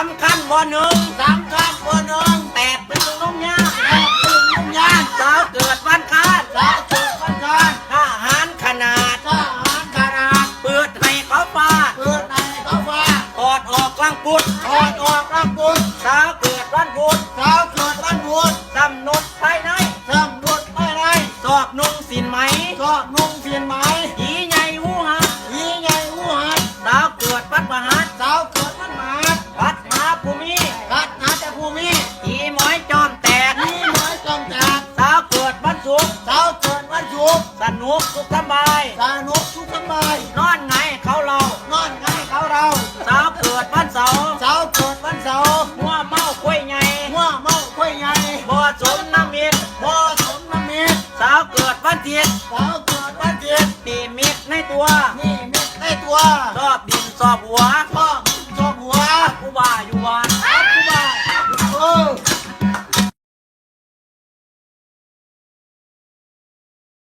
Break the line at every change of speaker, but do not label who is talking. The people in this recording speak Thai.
หนึ่ง
สามข้ามปหนึ่ง
แตกเป็นลุงนมยา
แปดตึงนุ่งยาน
สาวเกิดวันคาน
สาวเกิดวันจันทร์
ทหารขนาด
ทหารขนาด
เปิดให้เขาฟาด
เกิดในเขาฟ้า
ถอดออกกลางปุด
ถอดออกร่างบุญ
สาวเกิดวันพุธ
สาวเกิดวันบุญ
กำหนดภายใน
ทำบุญไม่ไร
สอบนุ่งสินไหม
ก็นุ่งเพียนไหม นุ
กสุขสบาย
สนุกสุขสบาย
นอนไงเขาเรา
นอนไงเขาเรา
สาวเกิดวันเสาร์
สาวเกิดวันเสาร์
หัวเมาคุยไง
หัวเมาค่อยใหญ่
บ่สมน้ำมิตร
พอสมน้ำมิตร
สาวเกิดวันอาทิตย์
สาวเกิดวันเจ็ด
มีมิตรในตัว
นี่มิตรในตัว
ชอบดินสอบหัว
ชอบชอบหัว
กูว่าอยู่วัน